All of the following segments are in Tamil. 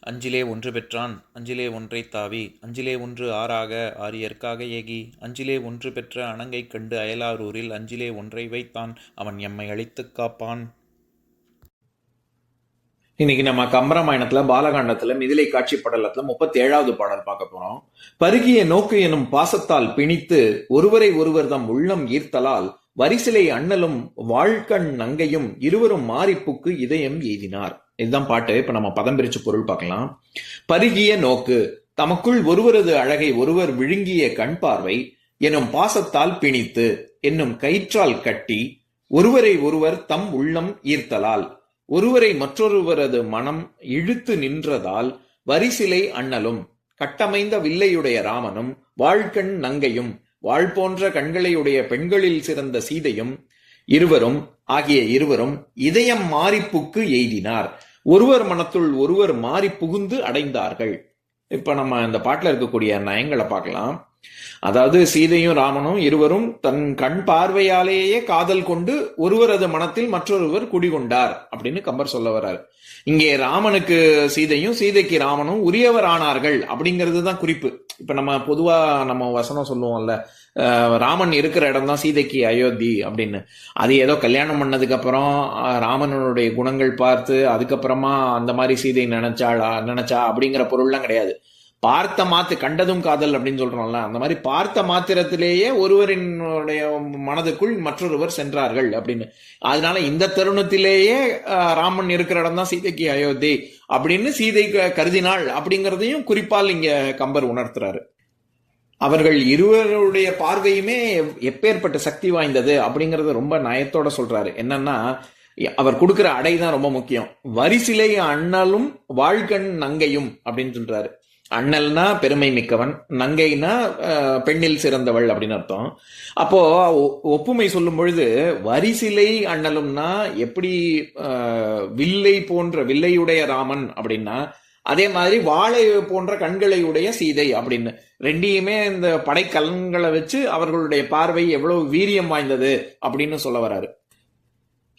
அஞ்சிலே ஒன்று பெற்றான் அஞ்சிலே ஒன்றை தாவி அஞ்சிலே ஒன்று ஆறாக ஆரியற்காக ஏகி அஞ்சிலே ஒன்று பெற்ற அணங்கை கண்டு அயலாரூரில் அஞ்சிலே ஒன்றை வைத்தான் அவன் எம்மை அழித்துக் காப்பான். இன்னைக்கு நம்ம கம்பராமாயணத்துல பாலகாண்டத்துல மிதிலை காட்சி படலத்துல முப்பத்தி ஏழாவது பாடல் பார்க்க போறோம். பருகிய நோக்கு எனும் பாசத்தால் பிணித்து ஒருவரை ஒருவர் தம் உள்ளம் ஈர்த்தலால் வரிசிலை அண்ணலும் வாழ்கண் நங்கையும் இருவரும் மாரிப்புக்கு இதயம் எய்தினார். இதுதான் பாட்டு. இப்ப நம்ம பதம் பிரிச்சு பொருள் பார்க்கலாம். பருகிய நோக்கு. தமக்குள் ஒருவரது அழகை ஒருவர் விழுங்கிய கண் பார்வை. எனும் பாசத்தால் பிணித்து என்னும் கயிற்றால் கட்டி ஒருவரை ஒருவர் தம் உள்ளம் ஈர்த்தலால். ஒருவரை மற்றொருவரது மனம் இழுத்து நின்றதால் வரிசிலை அண்ணலும் கட்டமைந்த வில்லையுடைய ராமனும் வாழ்கண் நங்கையும் வாழ் போன்ற கண்களையுடைய பெண்களில் சிறந்த சீதையும் இருவரும் ஆகிய இருவரும் இதயம் மாறிப்புக்கு எய்தினார். ஒருவர் மனத்துள் ஒருவர் மாறி புகுந்து அடைந்தார்கள். இப்ப நம்ம இந்த பாட்டுல இருக்கக்கூடிய நயங்களை பார்க்கலாம். அதாவது சீதையும் ராமனும் இருவரும் தன் கண் பார்வையாலேயே காதல் கொண்டு ஒருவரது மனத்தில் மற்றொருவர் குடிகொண்டார் அப்படின்னு கம்பர் சொல்ல வர்றாரு. இங்கே ராமனுக்கு சீதையும் சீதைக்கு ராமனும் உரியவர் ஆனார்கள் அப்படிங்கிறது தான் குறிப்பு. இப்ப நம்ம பொதுவா நம்ம வசனம் சொல்லுவோம்ல ராமன் இருக்கிற இடம் தான் சீதைக்கு அயோத்தி அப்படின்னு. அது ஏதோ கல்யாணம் பண்ணதுக்கு அப்புறம் ராமனுடைய குணங்கள் பார்த்து அதுக்கப்புறமா அந்த மாதிரி சீதை நினைச்சாளா நினைச்சா அப்படிங்கிற பொருள்லாம் கிடையாது. பார்த்த மாத்து கண்டதும் காதல் அப்படின்னு சொல்றோம்ல அந்த மாதிரி பார்த்த மாத்திரத்திலேயே ஒருவரினுடைய மனதுக்குள் மற்றொருவர் சென்றார்கள் அப்படின்னு. அதனால இந்த தருணத்திலேயே ராமன் இருக்கிற இடம் தான் சீதைக்கு அயோத்தி அப்படின்னு சீதை க- கருதினாள் அப்படிங்கிறதையும் குறிப்பால் இங்க கம்பர் உணர்த்துறாரு. அவர்கள் இருவருடைய பார்வையுமே எப்பேற்பட்ட சக்தி வாய்ந்தது அப்படிங்கறத ரொம்ப நயத்தோட சொல்றாரு. என்னன்னா அவர் கொடுக்குற அடை தான் ரொம்ப முக்கியம். வரிசிலை அண்ணலும் வாழ்கண் நங்கையும் அப்படின்னு சொல்றாரு. அண்ணல்னா பெருமை மிக்கவன் நங்கைனா பெண்ணில் சிறந்தவள் அப்படின்னு அர்த்தம். அப்போ ஒ- ஒப்புமை சொல்லும் பொழுது வரிசிலை அண்ணலும்னா எப்படி வில்லை போன்ற வில்லையுடைய ராமன் அப்படின்னா அதே மாதிரி வாழை போன்ற கண்களை உடைய சீதை அப்படின்னு. ரெண்டையுமே இந்த படைக்கலன்களை வச்சு அவர்களுடைய பார்வை எவ்வளவு வீரியம் வாய்ந்தது அப்படின்னு சொல்ல வராரு.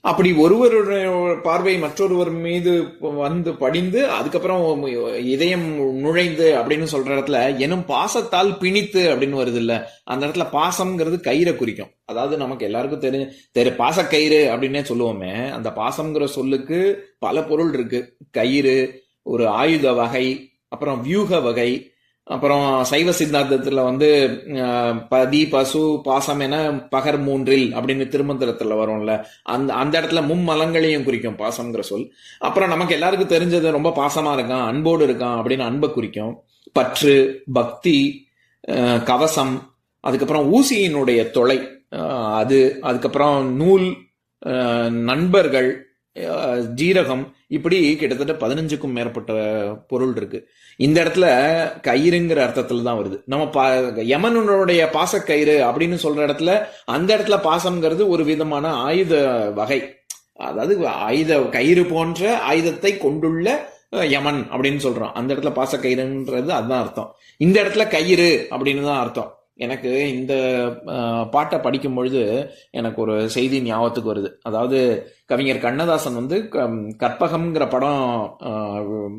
அப்படி ஒருவருடைய பார்வை மற்றொருவர் மீது வந்து படிந்து அதுக்கப்புறம் இதயம் நுழைந்து அப்படின்னு சொல்ற இடத்துல எனும் பாசத்தால் பிணித்து அப்படின்னு வருது இல்ல அந்த இடத்துல பாசம்ங்கிறது கயிறை குறிக்கும். அதாவது நமக்கு எல்லாருக்கும் தெரி தெரி பாசக்கயிறு அப்படின்னே சொல்லுவோமே அந்த பாசம்ங்கிற சொல்லுக்கு பல பொருள் இருக்கு. கயிறு ஒரு ஆயுத வகை அப்புறம் வியூக வகை அப்புறம் சைவ சித்தாந்தத்தில் வந்து பதி பசு பாசம் என பகர் மூன்றில் அப்படின்னு திருமந்திரத்தில் வரும்ல. அந்த அந்த இடத்துல மும்மலங்களையும் குறிக்கும் பாசம்ங்கிற சொல். அப்புறம் நமக்கு எல்லாருக்கும் தெரிஞ்சது ரொம்ப பாசமாக இருக்கான் அன்போடு இருக்கான் அப்படின்னு அன்பை குறிக்கும். பற்று பக்தி கவசம் அதுக்கப்புறம் ஊசியினுடைய தொலை அது அதுக்கப்புறம் நூல் நண்பர்கள் ஜீரகம் இப்படி கிட்டத்தட்ட பதினஞ்சுக்கும் மேற்பட்ட பொருள் இருக்கு. இந்த இடத்துல கயிறுங்கிற அர்த்தத்துல தான் வருது. நம்ம பா யமனுடைய பாசக்கயிறு அப்படின்னு சொல்ற இடத்துல அந்த இடத்துல பாசம்ங்கிறது ஒரு விதமான ஆயுத வகை. அதாவது ஆயுத கயிறு போன்ற ஆயுதத்தை கொண்டுள்ள யமன் அப்படின்னு சொல்றோம். அந்த இடத்துல பாசக்கயிறுன்றது அதுதான் அர்த்தம். இந்த இடத்துல கயிறு அப்படின்னு தான் அர்த்தம். எனக்கு இந்த பாட்டை படிக்கும் பொழுது எனக்கு ஒரு செய்தி ஞாபகத்துக்கு வருது. அதாவது கவிஞர் கண்ணதாசன் வந்து க- கற்பகம்ங்கிற படம்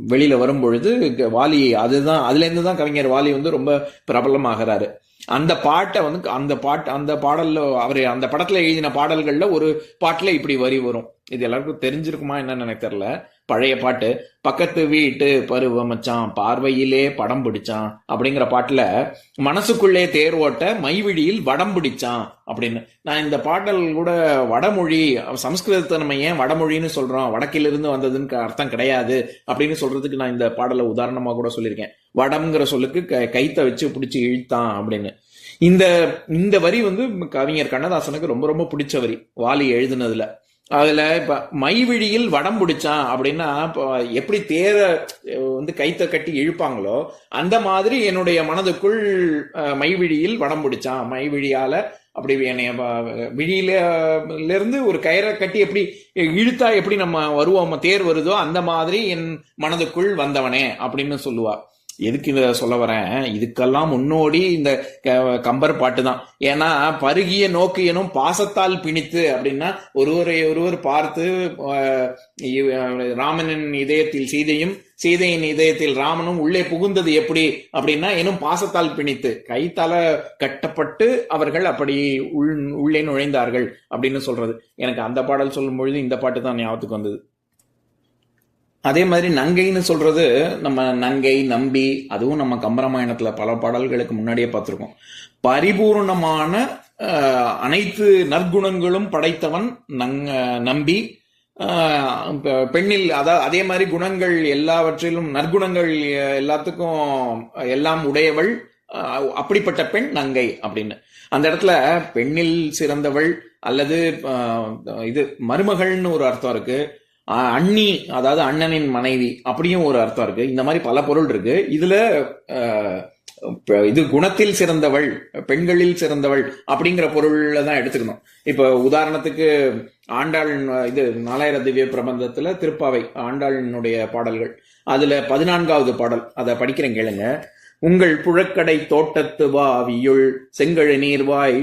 வெளியில் வெளியில வரும் பொழுது க- வாலி அதுதான் அதுலேருந்து தான் கவிஞர் வாலி வந்து ரொம்ப பிரபலமாகிறாரு. அந்த பாட்டை வந்து அந்த பாட்டு அந்த பாடல்ல அவர் அந்த படத்துல எழுதின பாடல்கள்ல ஒரு பாட்டுல இப்படி வரி வரும். இது எல்லாருக்கும் தெரிஞ்சிருக்குமா என்னன்னு எனக்கு தெரியல. பழைய பாட்டு பக்கத்து வீட்டு பருவம் மச்சான் பார்வையிலே படம் பிடிச்சான் அப்படிங்கிற பாட்டில் மனசுக்குள்ளே தேர் ஓட்ட மைவிழியில் வடம் பிடிச்சான் அப்படின்னு. நான் இந்த பாடல் கூட வடமொழி சமஸ்கிருதத்தை நம்ம ஏன் வடமொழின்னு சொல்கிறோம் வடக்கிலிருந்து வந்ததுன்னு அர்த்தம் கிடையாது அப்படின்னு சொல்கிறதுக்கு நான் இந்த பாடலை உதாரணமாக கூட சொல்லியிருக்கேன். வடம்ங்கிற சொல்லுக்கு க- கைத்தை வச்சு பிடிச்சி இழுத்தான் அப்படின்னு. இந்த இந்த வரி வந்து கவிஞர் கண்ணதாசனுக்கு ரொம்ப ரொம்ப பிடிச்ச வரி வாலி எழுதுனதுல. அதுல இப்ப மைவிழியில் வடம் பிடிச்சான் அப்படின்னா இப்போ எப்படி தேர வந்து கைத்த கட்டி இழுப்பாங்களோ அந்த மாதிரி என்னுடைய மனதுக்குள் மைவிழியில் வடம் பிடிச்சான் மைவிழியால அப்படி என்னைய விழியில இருந்து ஒரு கயிறை கட்டி எப்படி இழுத்தா எப்படி நம்ம வருவோம் தேர் வருதோ அந்த மாதிரி என் மனதுக்குள் வந்தவனே அப்படின்னு சொல்லுவா. எதுக்கு இதை சொல்ல வரேன்? இதுக்கெல்லாம் முன்னோடி இந்த க- கம்பர் பாட்டு தான் ஏன்னா பருகிய நோக்கியனும் பாசத்தால் பிணித்து அப்படின்னா ஒருவரை ஒருவர் பார்த்து ராமனின் இதயத்தில் சீதையும் சீதையின் இதயத்தில் ராமனும் உள்ளே புகுந்தது எப்படி அப்படின்னா எனும் பாசத்தால் பிணித்து. கைத்தால கட்டப்பட்டு அவர்கள் அப்படி உள் உள்ளே நுழைந்தார்கள் அப்படின்னு சொல்றது. எனக்கு அந்த பாடல் சொல்லும் பொழுது இந்த பாட்டு தான் ஞாபகத்துக்கு வந்தது. அதே மாதிரி நங்கைன்னு சொல்றது நம்ம நங்கை நம்பி அதுவும் நம்ம கம்பராமாயணத்துல பல பாடல்களுக்கு முன்னாடியே பார்த்துருக்கோம். பரிபூர்ணமான அனைத்து நற்குணங்களும் படைத்தவன் நங் நம்பி. பெண்ணில் அதாவது அதே மாதிரி குணங்கள் எல்லாவற்றிலும் நற்குணங்கள் எல்லாத்துக்கும் எல்லாம் உடையவள் அப்படிப்பட்ட பெண் நங்கை அப்படின்னு. அந்த இடத்துல பெண்ணில் சிறந்தவள் அல்லது இது மருமகள்னு ஒரு அர்த்தம் இருக்கு. அண்ணி அதாவது அண்ணனின் மனைவி அப்படியும் ஒரு அர்த்தம் இருக்கு. இந்த மாதிரி பல பொருள் இருக்கு. இதுல இது குணத்தில் சிறந்தவள் பெண்களில் சிறந்தவள் அப்படிங்கிற பொருள்ல தான் எடுத்துக்கணும். இப்ப உதாரணத்துக்கு ஆண்டாள் இது நாலாயிர திவ்ய பிரபந்தத்துல திருப்பாவை ஆண்டாளினுடைய பாடல்கள். அதுல பதினான்காவது பாடல் அதை படிக்கிறேன் கேளுங்க. உங்கள் புழக்கடை தோட்டத்து வாவியுள் செங்கழு நீர்வாய்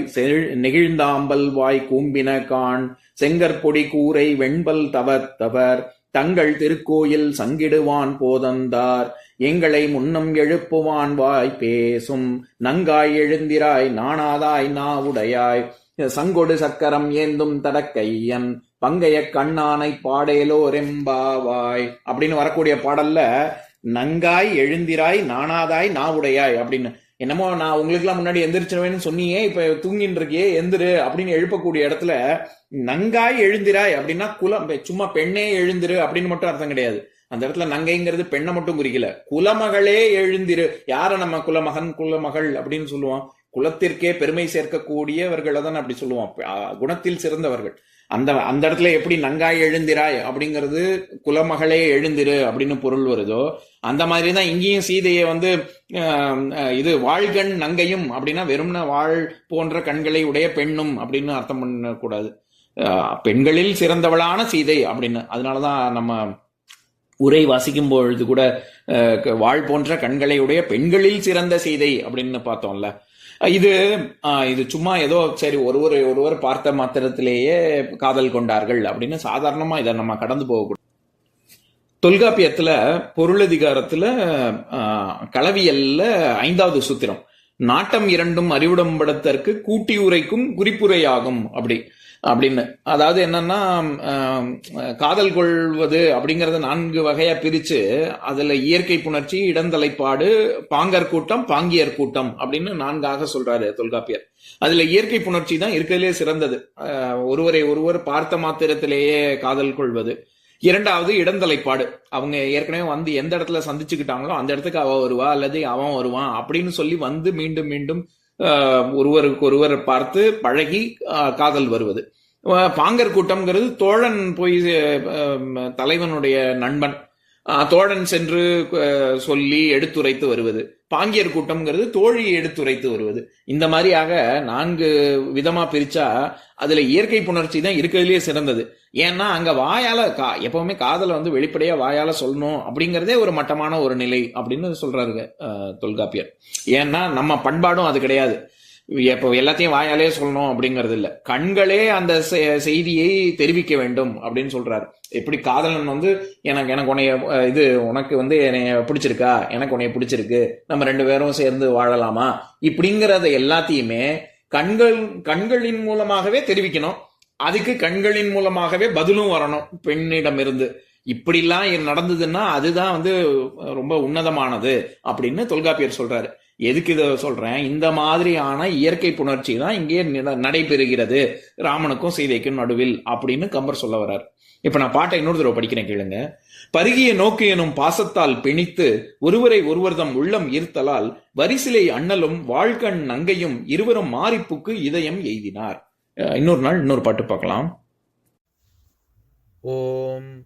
நெகிழ்ந்தாம்பல் வாய் கூம்பின கான் செங்கற்பொடி கூரை வெண்பல் தவர்த்தவர் தங்கள் திருக்கோயில் சங்கிடுவான் போதந்தார். எங்களை முன்னம் எழுப்புவான் வாய் பேசும் நங்காய் எழுந்திராய் நாணாதாய் நாவுடையாய். சங்கொடு சக்கரம் ஏந்தும் தடக்கையன் பங்கைய கண்ணானை பாடேலோ ரெம்பாவாய் அப்படின்னு வரக்கூடிய பாடல்ல நங்காய் எழுந்திராய் நாணாதாய் நாவுடையாய் அப்படின்னு என்னமோ நான் உங்களுக்குலாம் முன்னாடி எந்திரிச்சிருவேன்னு சொன்னியே இப்ப தூங்கின்னு இருக்கியே எந்திரு அப்படின்னு எழுப்பக்கூடிய இடத்துல நங்காய் எழுந்திராய் அப்படின்னா குலம் சும்மா பெண்ணே எழுந்திரு அப்படின்னு மட்டும் அர்த்தம் கிடையாது. அந்த இடத்துல நங்கைங்கிறது பெண்ணை மட்டும் குறிக்கல. குலமகளே எழுந்திரு. யார நம்ம குலமகன் குலமகள் அப்படின்னு சொல்லுவோம்? குலத்திற்கே பெருமை சேர்க்கக்கூடியவர்களை தான் அப்படி சொல்லுவோம். குணத்தில் சிறந்தவர்கள். அந்த அந்த இடத்துல எப்படி நங்காய் எழுந்திராய் அப்படிங்கிறது குலமகளே எழுந்திரு அப்படின்னு பொருள் வருதோ அந்த மாதிரி தான் இங்கேயும் சீதையை வந்து இது வாழ்கண் நங்கையும் அப்படின்னா வெறும்ன வாழ் போன்ற கண்களை உடைய பெண்ணும் அப்படின்னு அர்த்தம் பண்ணக்கூடாது. பெண்களில் சிறந்தவளான சீதை அப்படின்னு. அதனால தான் நம்ம உரை வாசிக்கும் பொழுது கூட வாழ் போன்ற கண்களை உடைய பெண்களில் சிறந்த சீதை அப்படின்னு பார்த்தோம்ல. இது இது சும்மா ஏதோ சரி ஒருவர் ஒருவர் பார்த்த மாத்திரத்திலேயே காதல் கொண்டார்கள் அப்படின்னு சாதாரணமா இதை நம்ம கடந்து போகக்கூடாது. தொல்காப்பியத்துல பொருளதிகாரத்துல அஹ், களவியல்ல ஐந்தாவது சூத்திரம். நாட்டம் இரண்டும் அறிவுடம்படுத்தற்கு கூட்டியுரைக்கும் குறிப்புரையாகும் அப்படி. அப்படின்னு. அதாவது என்னன்னா காதல் கொள்வது அப்படிங்கறத நான்கு வகையா பிரிச்சு அதுல இயற்கை புணர்ச்சி இடந்தலைப்பாடு பாங்கர் கூட்டம் பாங்கியர் கூட்டம் அப்படின்னு நான்காக சொல்றாரு தொல்காப்பியர். அதுல இயற்கை புணர்ச்சி தான் இருக்கிறதுலே சிறந்தது. ஒருவரை ஒருவர் பார்த்த மாத்திரத்திலேயே காதல் கொள்வது. இரண்டாவது இடந்தலைப்பாடு. அவங்க ஏற்கனவே வந்து எந்த இடத்துல சந்திச்சுக்கிட்டாங்களோ அந்த இடத்துக்கு அவ வருவா அல்லது அவன் வருவான் அப்படின்னு சொல்லி வந்து மீண்டும் மீண்டும் ஒருவருக்கு ஒருவர் பார்த்து பழகி காதல் வருவது. பாங்கர் கூட்டம்ங்கிறது தோழன் போய் தலைவனுடைய நண்பன். தோழன் சென்று சொல்லி எடுத்துரைத்து வருவது. பாங்கியர் கூட்டம்ங்கிறது தோழி எடுத்துரைத்து வருவது. இந்த மாதிரியாக நான்கு விதமா பிரிச்சா அதுல இயற்கை புணர்ச்சி தான் இருக்கிறதுலயே சிறந்தது. ஏன்னா அங்க வாயால கா எப்பவுமே காதலை வந்து வெளிப்படையா வாயால சொல்லணும் அப்படிங்கறதே ஒரு மட்டமான ஒரு நிலை அப்படின்னு சொல்றாருங்க தொல்காப்பியர். ஏன்னா நம்ம பண்பாடும் அது கிடையாது. இப்போ எல்லாத்தையும் வாயாலே சொல்லணும் அப்படிங்கிறது இல்ல. கண்களே அந்த செ- செய்தியை தெரிவிக்க வேண்டும் அப்படின்னு சொல்றாரு. எப்படி காதலன் வந்து எனக்கு எனக்கு உனைய இது உனக்கு வந்து என்னைய பிடிச்சிருக்கா? எனக்கு உன்னைய பிடிச்சிருக்கு. நம்ம ரெண்டு பேரும் சேர்ந்து வாழலாமா? இப்படிங்கிறத எல்லாத்தையுமே கண்கள் கண்களின் மூலமாகவே தெரிவிக்கணும். அதுக்கு கண்களின் மூலமாகவே பதிலும் வரணும். பெண்ணிடம் இருந்து இப்படிலாம் இது நடந்ததுன்னா அதுதான் வந்து ரொம்ப உன்னதமானது அப்படின்னு தொல்காப்பியர் சொல்றாரு. எதுக்கு இதை சொல்றேன்? இந்த மாதிரியான இயற்கை புணர்ச்சி தான் இங்கே நிட- நடைபெறுகிறது. ராமனுக்கும் சீதைக்கும் நடுவில் அப்படின்னு கம்பர் சொல்ல வர்றார். இப்ப நான் பாட்டை இன்னொரு தடவை படிக்கிறேன் கேளுங்க. பருகிய நோக்கு எனும் பாசத்தால் பிணித்து ஒருவரை ஒருவர்தம் உள்ளம் ஈர்த்தலால் வரிசிலை அண்ணலும் வாழ்கண் நங்கையும் இருவரும் மாரிப்புக்கு இதயம் எய்தினார். இன்னொரு நாள் இன்னொரு பாட்டு பார்க்கலாம். ஓம்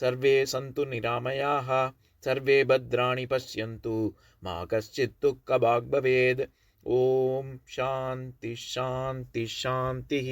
सर्वे सन्तु निरामयाः सर्वे भद्राणि पश्यन्तु मा कश्चित् दुःखभाग् भवेत् ॐ शान्ति शान्ति शान्तिः